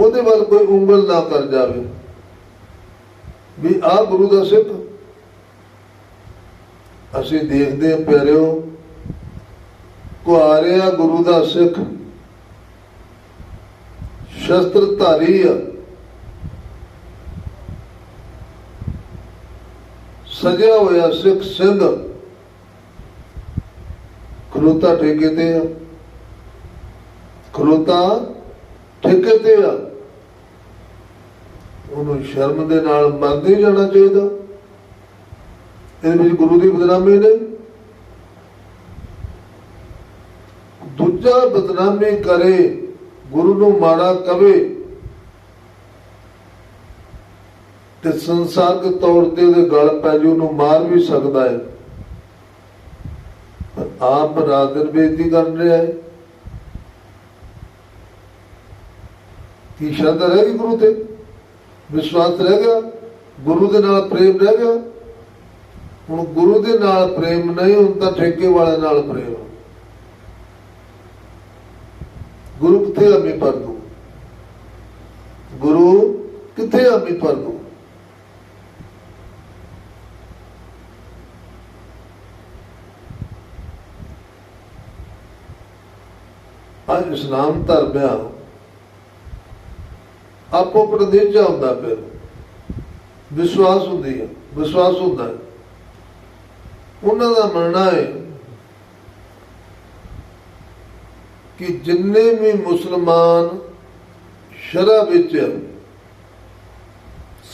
ਉਹਦੇ ਵੱਲ ਕੋਈ ਉਂਗਲ ਨਾ ਕਰ ਜਾਵੇ। ਵੀ ਆ ਗੁਰੂ ਦਾ ਸਿੱਖ। ਅਸੀਂ ਦੇਖਦੇ ਹਾਂ ਪਿਆਰਿਓ, ਕੁਆਰਿਆ ਗੁਰੂ ਦਾ ਸਿੱਖ ਸ਼ਸਤਰ ਧਾਰੀ ਆ। ਸਜਿਆ ਹੋਇਆ ਸਿੱਖ ਸਿੰਘ ਖਲੋਤਾ ਠੇਕੇ ਤੇ ਆ। ਖਲੋਤਾ ਠੇਕੇ ਤੇ ਆ। ਉਹਨੂੰ ਸ਼ਰਮ ਦੇ ਨਾਲ ਮੰਨਦੇ ਜਾਣਾ ਚਾਹੀਦਾ। ਇਹਦੇ ਵਿੱਚ ਗੁਰੂ ਦੀ ਬਦਨਾਮੀ ਨਹੀਂ। ਦੂਜਾ ਬਦਨਾਮੀ ਕਰੇ, ਗੁਰੂ ਨੂੰ ਮਾੜਾ ਕਵੇ ਤੇ ਸੰਸਾਰਕ ਤੌਰ ਤੇ ਉਹਦੇ ਗਲ ਪੈ ਜੂ, ਉਹਨੂੰ ਮਾਰ ਵੀ ਸਕਦਾ ਹੈ। ਪਰ ਆਪ ਰਾਤ ਦਿਨ ਬੇਇੱਜ਼ਤੀ ਕਰ ਰਿਹਾ ਹੈ। ਕੀ ਸ਼ਰਧਾ ਰਹਿ ਗਈ ਗੁਰੂ ਤੇ। ਵਿਸ਼ਵਾਸ ਰਹਿ ਗਿਆ, ਗੁਰੂ ਦੇ ਨਾਲ ਪ੍ਰੇਮ ਰਹਿ ਗਿਆ। ਹੁਣ ਗੁਰੂ ਦੇ ਨਾਲ ਪ੍ਰੇਮ ਨਹੀਂ ਹੁੰਦਾ ਠੇਕੇ ਵਾਲੇ ਨਾਲ ਪ੍ਰੇਮ। ਗੁਰੂ ਕਿੱਥੇ ਅਮੀ ਪਰ ਦੂ ਗੁਰੂ ਕਿੱਥੇ ਅਮੀ ਪਰ ਦੂ ਅੱਜ ਇਸਲਾਮ ਧਰਮ ਆ। ਆਪੋ ਪ੍ਰਦੇਸ਼ਾ ਹੁੰਦਾ ਫਿਰ। ਵਿਸ਼ਵਾਸ ਹੁੰਦੀ ਹੈ, ਵਿਸ਼ਵਾਸ ਹੁੰਦਾ ਹੈ। ਉਹਨਾਂ ਦਾ ਮੰਨਣਾ ਹੈ ਕਿ ਜਿੰਨੇ ਵੀ ਮੁਸਲਮਾਨ ਸ਼ਰਾ ਵਿੱਚ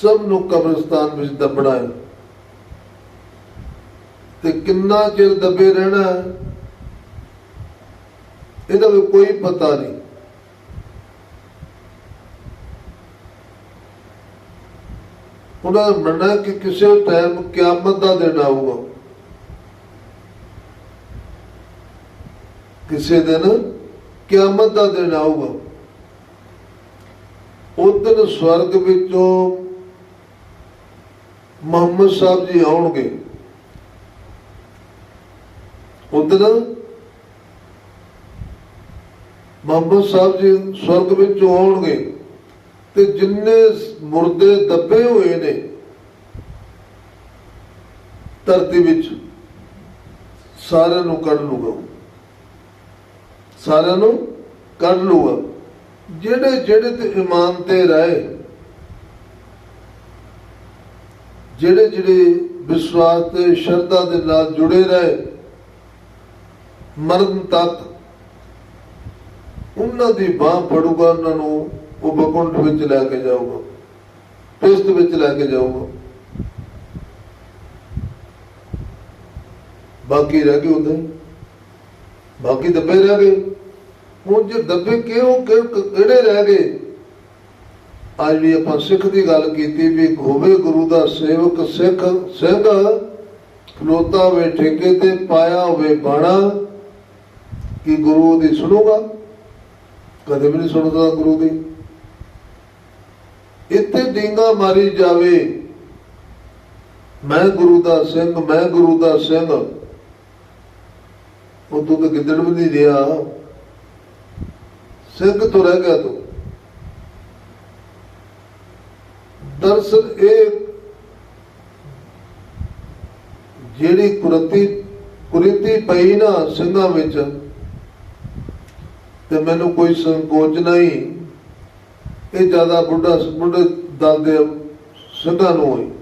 ਸਭ ਨੂੰ ਕਬਰਸਤਾਨ ਵਿੱਚ ਦੱਬਣਾ ਹੈ। ਤੇ ਕਿੰਨਾ ਚਿਰ ਦੱਬੇ ਰਹਿਣਾ ਹੈ, ਇਹਦਾ ਵੀ ਕੋਈ ਪਤਾ ਨਹੀਂ। ਉਹਨਾਂ ਦਾ ਮੰਨਣਾ ਕਿ ਕਿਸੇ ਟਾਈਮ ਕਿਆਮਤ ਦਾ ਦਿਨ ਆਊਗਾ। ਕਿਸੇ ਦਿਨ ਕਿਆਮਤ ਦਾ ਦਿਨ ਆਊਗਾ। ਉਸ ਦਿਨ ਸਵਰਗ ਵਿੱਚੋਂ ਮੁਹੰਮਦ ਸਾਹਿਬ ਜੀ ਆਉਣਗੇ। ਉਸ ਮੁਹੰਮਦ ਸਾਹਿਬ ਜੀ ਸਵਰਗ ਵਿੱਚੋਂ ਆਉਣਗੇ। ਤੇ ਜਿੰਨੇ ਮੁਰਦੇ ਦੱਬੇ ਹੋਏ ਨੇ ਧਰਤੀ ਵਿੱਚ, ਸਾਰਿਆਂ ਨੂੰ ਕੱਢ ਲੂਗਾ ਸਾਰਿਆਂ ਨੂੰ ਕੱਢ ਲੂਗਾ। ਜਿਹੜੇ ਜਿਹੜੇ ਤੇ ਇਮਾਨ ਤੇ ਰਹੇ, ਜਿਹੜੇ ਜਿਹੜੇ ਵਿਸ਼ਵਾਸ ਤੇ ਸ਼ਰਧਾ ਦੇ ਨਾਲ ਜੁੜੇ ਰਹੇ, ਮਰਨ ਤੱਕ ਉਹਨਾਂ ਦੀ ਬਾਹ ਫੜੂਗਾ, ਉਹਨਾਂ ਨੂੰ ਉਹ ਬਕੁੰਠ ਵਿੱਚ ਲੈ ਕੇ ਜਾਊਗਾ, ਪਿਸਤ ਵਿੱਚ ਲੈ ਕੇ ਜਾਊਗਾ। ਬਾਕੀ ਰਹਿ ਗਏ ਉਹਦੇ ਬਾਕੀ ਦੱਬੇ ਰਹਿ ਗਏ। ਹੁਣ ਜੇ ਦੱਬੇ ਕਿਉਂ ਕਿ- ਕਿਹੜੇ ਰਹਿ ਗਏ? ਅੱਜ ਵੀ ਆਪਾਂ ਸਿੱਖ ਦੀ ਗੱਲ ਕੀਤੀ ਵੀ ਹੋਵੇ ਗੁਰੂ ਦਾ ਸੇਵਕ ਸਿੱਖ ਸਿੰਘ ਖਲੋਤਾ ਹੋਵੇ ਠੇਕੇ ਤੇ, ਪਾਇਆ ਹੋਵੇ ਬਾਣਾ, ਕਿ ਗੁਰੂ ਦੀ ਸੁਣੂਗਾ? ਕਦੇ ਵੀ ਨਹੀਂ ਸੁਣਦਾ ਗੁਰੂ ਦੀ। ਇੱਥੇ ਡਿੰਗਾ ਮਾਰੀ ਜਾਵੇ। ਮੈਂ ਗੁਰੂ ਦਾ ਸਿੰਘ, ਮੈਂ ਗੁਰੂ ਦਾ ਸਿੰਘ। ਉਹ ਤੂੰ ਤਾਂ ਗਿੱਦੜ ਵੀ ਨਹੀਂ ਰਿਹਾ। ਸਿੰਘ ਤੋਂ ਰਹਿ ਗਿਆ ਤੂੰ। ਦਰਸਲ ਇਹ ਜਿਹੜੀ ਕੁਰਤੀ, ਕੁਰੀਤੀ ਪਈ ਨਾ ਸਿੰਘਾਂ ਵਿੱਚ, ਤੇ ਮੈਨੂੰ ਕੋਈ ਸੰਕੋਚ ਨਹੀਂ। ਇਹ ਜ਼ਿਆਦਾ ਬੁੱਢਾ ਬੁੱਢੇ ਦਲ ਦੇ ਸਿੰਘਾਂ ਨੂੰ ਹੋਈ।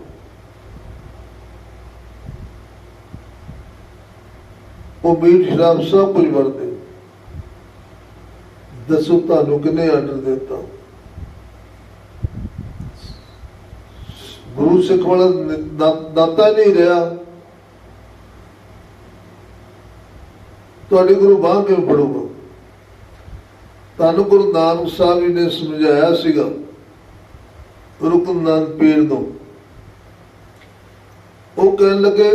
ਉਹ ਮੀਟ ਸ਼ਰਾਬ ਸਭ ਕੁਝ ਵਰਤੇ। ਦੱਸੋ ਤੁਹਾਨੂੰ ਕਿੰਨੇ ਆਰਡਰ ਦਿੱਤਾ। ਗੁਰੂ ਸਿੱਖ ਵਾਲਾ ਨ- ਦਾ- ਦਾਤਾ ਨਹੀਂ ਰਿਹਾ। ਤੁਹਾਡੇ ਗੁਰੂ ਬਾਹ ਕਿਉਂ ਫੜੂਗਾ? ਤੁਹਾਨੂੰ ਗੁਰੂ ਨਾਨਕ ਸਾਹਿਬ ਜੀ ਨੇ ਸਮਝਾਇਆ ਸੀਗਾ ਰੁਕਨ ਪੀਰ ਨੂੰ। ਉਹ ਕਹਿਣ ਲੱਗੇ,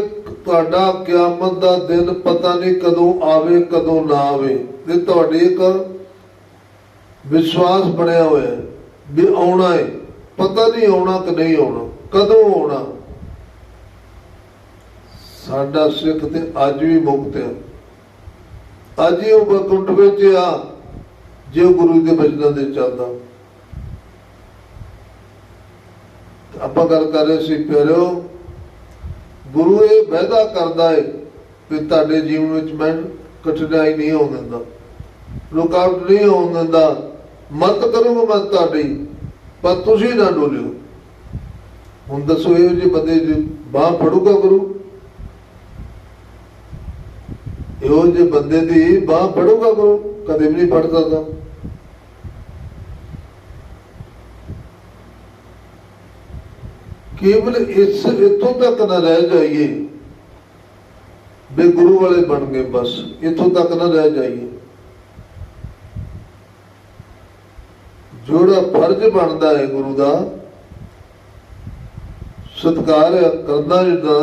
ਤੁਹਾਡਾ ਕਿਆਮਤ ਦਾ ਦਿਨ ਪਤਾ ਨਹੀਂ ਕਦੋਂ ਆਵੇ, ਕਦੋਂ ਨਾ ਆਵੇ। ਤੇ ਤੁਹਾਡੀ ਇੱਕ ਵਿਸ਼ਵਾਸ ਬਣਿਆ ਹੋਇਆ ਹੈ ਵੀ ਆਉਣਾ ਹੈ। ਪਤਾ ਨਹੀਂ ਆਉਣਾ ਕਿ ਨਹੀਂ ਆਉਣਾ, ਕਦੋਂ ਆਉਣਾ। ਸਾਡਾ ਸਿੱਖ ਤੇ ਅੱਜ ਵੀ ਮੁਕਤ ਹੈ ਅੱਜ ਹੀ ਉਹ ਬਕੁੰਠ ਵਿੱਚ ਆ। ਜੇ ਉਹ ਗੁਰੂ ਦੇ ਬਚਨਾਂ ਦੇ ਚੱਲਦਾ। ਆਪਾਂ ਗੱਲ ਕਰ ਰਹੇ ਸੀ, ਪਿਆਰਿਓ, ਗੁਰੂ ਇਹ ਵਾਅਦਾ ਕਰਦਾ ਹੈ ਕਿ ਤੁਹਾਡੇ ਜੀਵਨ ਵਿੱਚ ਮੈਂ ਕਠਿਨਾਈ ਨਹੀਂ ਹੋਣ ਦਿੰਦਾ। ਰੁਕਾਵਟ ਨਹੀਂ ਹੋਣ ਦਿੰਦਾ। ਮਤ ਕਰੂੰਗਾ ਮੈਂ ਤੁਹਾਡੀ, ਪਰ ਤੁਸੀਂ ਨਾ ਡੋਲਿਓ। ਹੁਣ ਦੱਸੋ, ਇਹੋ ਜਿਹੇ ਬੰਦੇ ਦੀ ਬਾਹ ਫੜੂਗਾ ਗੁਰੂ? ਇਹੋ ਜਿਹੇ ਬੰਦੇ ਦੀ ਬਾਹ ਫੜੂਗਾ ਗੁਰੂ? ਕਦੇ ਵੀ ਨਹੀਂ ਫੜ ਸਕਦਾ। ਕੇਵਲ ਇਸ, ਇੱਥੋਂ ਤੱਕ ਨਾ ਰਹਿ ਜਾਈਏ। ਬੇ ਗੁਰੂ ਵਾਲੇ ਬਣ ਗਏ ਬਸ, ਇੱਥੋਂ ਤੱਕ ਨਾ ਰਹਿ ਜਾਈਏ। ਜਿਹੜਾ ਫਰਜ਼ ਬਣਦਾ ਹੈ ਗੁਰੂ ਦਾ, ਸਤਕਾਰ ਕਰਨਾ ਜਿੱਦਾਂ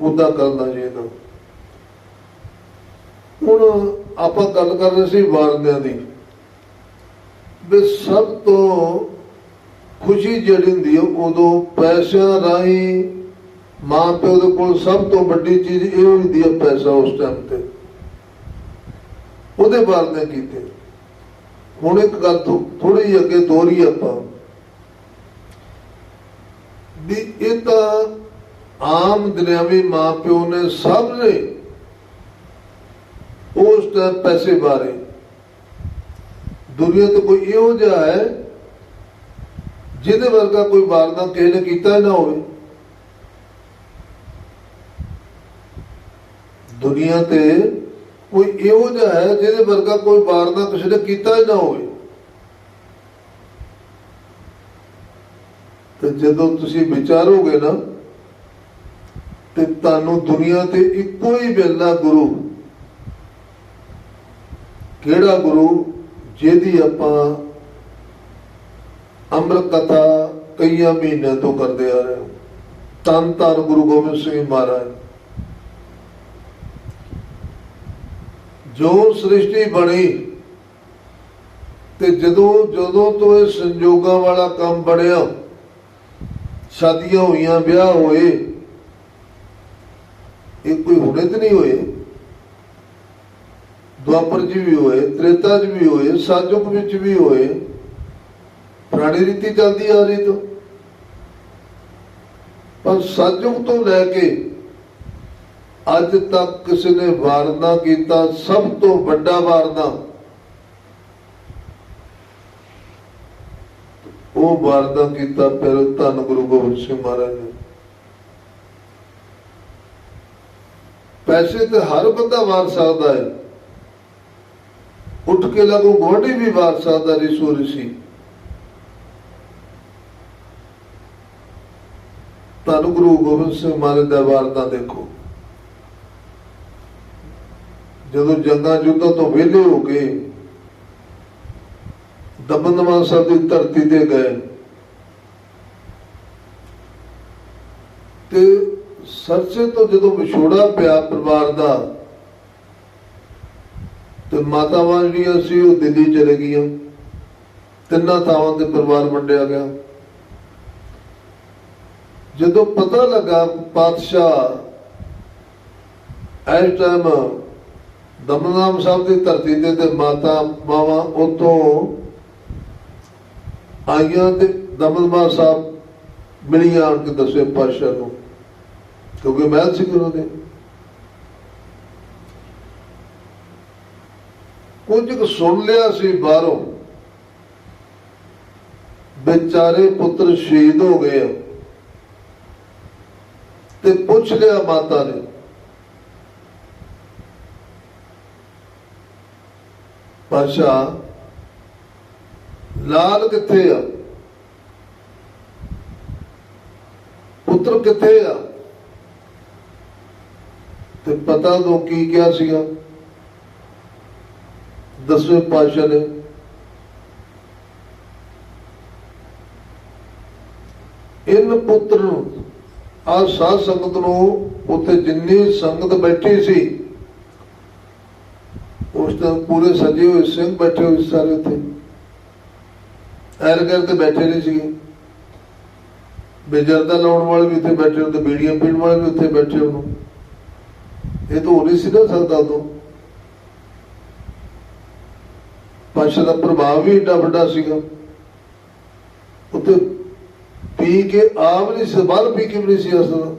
ਉਦਾਂ ਕਰਨਾ ਚਾਹੀਦਾ ਹੁਣ ਆਪਾਂ ਗੱਲ ਕਰ ਰਹੇ ਸੀ ਵਾਰਦਿਆਂ ਦੀ। ਵੀ ਸਭ ਤੋਂ ਖੁਸ਼ੀ ਜਿਹੜੀ ਹੁੰਦੀ ਹੈ ਉਦੋਂ ਪੈਸਿਆਂ ਰਾਹੀਂ ਮਾਂ ਪਿਓ ਦੇ ਕੋਲ ਸਭ ਤੋਂ ਵੱਡੀ ਚੀਜ਼ ਇਹ ਹੁੰਦੀ ਹੈ ਪੈਸਾ ਉਸ ਟਾਈਮ ਤੇ। ਉਹਦੇ ਵਾਰਦੇ ਕੀਤੇ ਹੁਣ ਇੱਕ ਗੱਲ ਥੋੜੀ ਜਿਹੀ ਅੱਗੇ ਦੋਰੀ ਆਪਾਂ। ਵੀ ਇਹ ਤਾਂ ਆਮ ਦੁਨਿਆਵੀ ਮਾਂ ਪਿਓ ਨੇ ਸਭ ਨੇ ਉਸ ਟਾਈਮ ਪੈਸੇ ਬਾਰੇ। ਦੁਨੀਆ ਤੇ ਕੋਈ ਇਹੋ ਜਿਹਾ ਹੈ ਜਿਹਦੇ ਵਰਗਾ ਕੋਈ ਵਾਰਦਾ ਕਿਸੇ ਨੇ ਕੀਤਾ ਨਾ ਹੋਵੇ। ਦੁਨੀਆ ਤੇ ਕੋਈ ਇਹੋ ਜਿਹਾ ਹੈ ਜਿਹਦੇ ਵਰਗਾ ਕੋਈ ਵਾਰਦਾ ਕਿਸੇ ਨੇ ਕੀਤਾ ਨਾ ਹੋਵੇ। ਤੇ ਜਦੋਂ ਤੁਸੀਂ ਵਿਚਾਰੋਗੇ ਨਾ, ਤੇ ਤੁਹਾਨੂੰ ਦੁਨੀਆ ਤੇ ਇੱਕੋ ਹੀ ਮਿਲਣਾ ਗੁਰੂ। ਕਿਹੜਾ ਗੁਰੂ? ਜਿਹਦੀ ਆਪਾਂ ਅੰਮ੍ਰਿਤ ਕਥਾ ਕਈਆਂ ਮਹੀਨਿਆਂ ਤੋਂ ਕਰਦੇ ਆ ਰਹੇ ਹਾਂ। ਤਨ ਤਨ ਗੁਰੂ ਗੋਬਿੰਦ ਸਿੰਘ ਮਹਾਰਾਜ। ਜੋ ਸ੍ਰਿਸ਼ਟੀ ਬਣੀ ਤੇ ਜਦੋਂ ਜਦੋਂ ਤੋਂ ਇਹ ਸੰਜੋਗਾਂ ਵਾਲਾ ਕੰਮ ਬਣਿਆ, ਸ਼ਾਦੀਆਂ ਹੋਈਆਂ, ਵਿਆਹ ਹੋਏ, ਇਹ ਕੋਈ ਹੁਣੇ ਤੇ ਨਹੀਂ ਹੋਏ। ਦੁਆਪਰ ਜੀ ਵੀ ਹੋਏ, ਤ੍ਰੇਤਾ ਜੀ ਵੀ ਹੋਏ, ਸਾਜੁਕ ਵਿੱਚ ਵੀ ਹੋਏ। ਪੁਰਾਣੀ ਰੀਤੀ ਚੱਲਦੀ ਆ ਰਹੀ ਤੋਂ। ਪਰ ਸਾਜੁਕ ਤੋਂ ਲੈ ਕੇ ਅੱਜ ਤੱਕ ਕਿਸੇ ਨੇ ਵਾਰਨਾ ਕੀਤਾ, ਸਭ ਤੋਂ ਵੱਡਾ ਵਾਰਨਾ ਉਹ ਵਾਰਨਾ ਕੀਤਾ, ਫਿਰ ਧੰਨ ਗੁਰੂ ਗੋਬਿੰਦ ਸਿੰਘ ਮਹਾਰਾਜ ਨੇ। ਪੈਸੇ ਤੇ ਹਰ ਬੰਦਾ ਵਾਰ ਸਕਦਾ ਹੈ। ਉੱਠ ਕੇ ਲੱਗੋ ਗੋਡੀ ਵੀ ਵਾਰ ਸਕਦਾ, ਰਿਸੋ ਰਿਸੀ। ਤੁਹਾਨੂੰ ਗੁਰੂ ਗੋਬਿੰਦ ਸਿੰਘ ਮਹਾਰਾਜ ਦਾ ਵਾਰਤਾ ਦੇਖੋ। ਜਦੋਂ ਜੰਗਾਂ ਜੁੱਧਾਂ ਤੋਂ ਵਿਹਲੇ ਹੋ ਗਏ ਦਮਨਵਾਨ ਸਾਹਿਬ ਦੀ ਧਰਤੀ ਤੇ ਗਏ ਤੇ ਸਰਸੇ ਤੋਂ ਜਦੋਂ ਵਿਛੋੜਾ ਪਿਆ ਪਰਿਵਾਰ ਦਾ, ਤੇ ਮਾਤਾਵਾਂ ਜਿਹੜੀਆਂ ਸੀ, ਉਹ ਦਿੱਲੀ ਚਲੇ ਗਈਆਂ। ਤਿੰਨਾਂ ਥਾਵਾਂ ਤੇ ਪਰਿਵਾਰ ਵੰਡਿਆ ਗਿਆ। ਜਦੋਂ ਪਤਾ ਲੱਗਾ ਪਾਤਸ਼ਾਹ ਇਸ ਟਾਈਮ ਦਮਨਾਮ ਸਾਹਿਬ ਦੀ ਧਰਤੀ ਤੇ ਤੇ ਮਾਤਾ ਮਾਵਾ ਉਤੋਂ ਆਈਆਂ ਤੇ ਦਮਨਮਾ ਸਾਹਿਬ ਮਿਲੀਆਂ ਆਣ ਕੇ ਦੱਸੇ ਪਾਤਸ਼ਾਹ ਨੂੰ, ਕਿਉਂਕਿ ਮਹਿਲ ਸੀ ਗੁਰੂ ਦੇ। ਕੁਝ ਕੁ ਸੁਣ ਲਿਆ ਸੀ ਬਾਹਰੋਂ, ਵਿਚਾਰੇ ਪੁੱਤਰ ਸ਼ਹੀਦ ਹੋ ਗਏ ਆ। ਤੇ ਪੁੱਛ ਲਿਆ ਮਾਤਾ ਨੇ। ਪਾਸ਼ਾ, ਲਾਲ ਕਿੱਥੇ ਆ? ਪੁੱਤਰ ਕਿੱਥੇ ਆ? ਤੇ ਪਤਾ ਦੋ ਕੀ ਕਿਹਾ ਸੀਗਾ? ਦਸਵੇਂ ਪਾਸ਼ਾ ਨੇ। ਇਨ ਪੁੱਤਰ ਨੂੰ ਆਹ ਸਾਧ ਸੰਗਤ ਨੂੰ ਉੱਥੇ ਜਿੰਨੀ ਸੰਗਤ ਬੈਠੀ ਸੀ, ਉਸ ਟਾਈਮ ਪੂਰੇ ਸਜੇ ਹੋਏ ਸਿੰਘ ਬੈਠੇ ਹੋਏ ਸਾਰੇ ਉੱਥੇ। ਐਰ ਕਰਕੇ ਬੈਠੇ ਨਹੀਂ ਸੀਗੇ। ਬੇਜਰਦਾ ਲਾਉਣ ਵਾਲੇ ਵੀ ਉੱਥੇ ਬੈਠੇ ਹੋਣ ਤੇ ਬੀੜੀਆਂ ਪੀਣ ਵਾਲੇ ਵੀ ਉੱਥੇ ਬੈਠੇ ਹੋਣ ਇਹ ਤਾਂ ਹੋ ਨਹੀਂ ਸੀ ਨਾ ਸਕਦਾ ਤੋਂ। ਪਾਸ਼ਾ ਦਾ ਪ੍ਰਭਾਵ ਵੀ ਏਡਾ ਵੱਡਾ ਸੀਗਾ। ਉੱਥੇ ਪੀ ਕੇ ਆਪ ਨਹੀਂ ਸੀ ਬਾਹਰ ਪੀ ਕੇ ਵੀ ਨਹੀਂ ਸੀ ਅਸਰ